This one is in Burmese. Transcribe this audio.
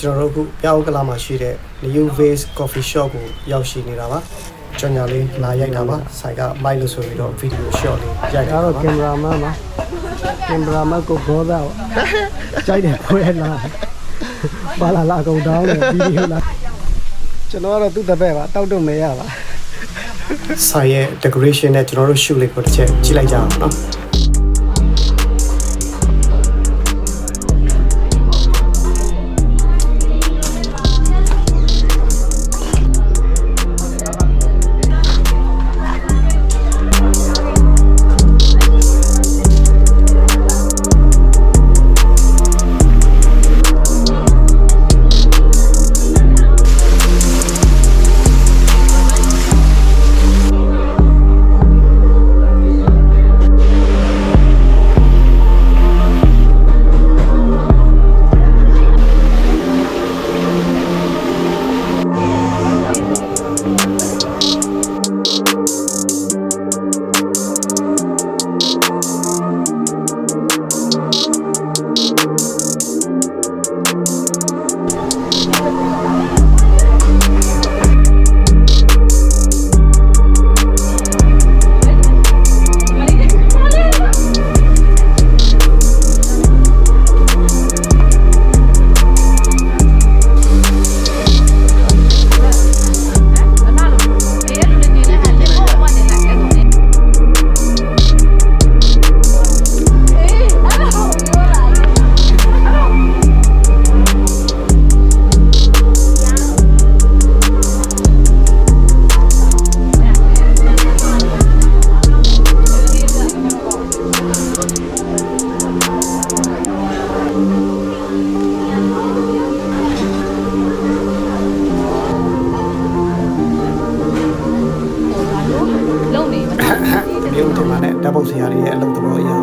ကျွန်တော်တို့အခုပြောင်းကလာမှာရှိတဲ့ New Vase Coffee Shop ကိုရောက်ရှိနေတာပါကျွန်တော်လေးလာရိုက်တာပါဆိုင်ကမိုက်လို့ဆိုပြီးတော့ဗီဒီယို short လေးရိုက်တာဒါတော့ပါကင်မရာမန်ပါကင်မရာမန်ကိုဘောသားကြိုက်တယ်ခွဲလာပါလာလာကုန်တောင်းတယ်ဗီဒီယိုလာကျွန်တော်ကတော့သူ့တပည့်ပါတောက်တော့မရပါဆိုင်ရဲ့ decoration နဲ့ကျွန်တော်တို့ shoot လေးကိုတစ်ချက်ကြည့်လိုက်ကြအောင်နော် yeah, I love the boy yeah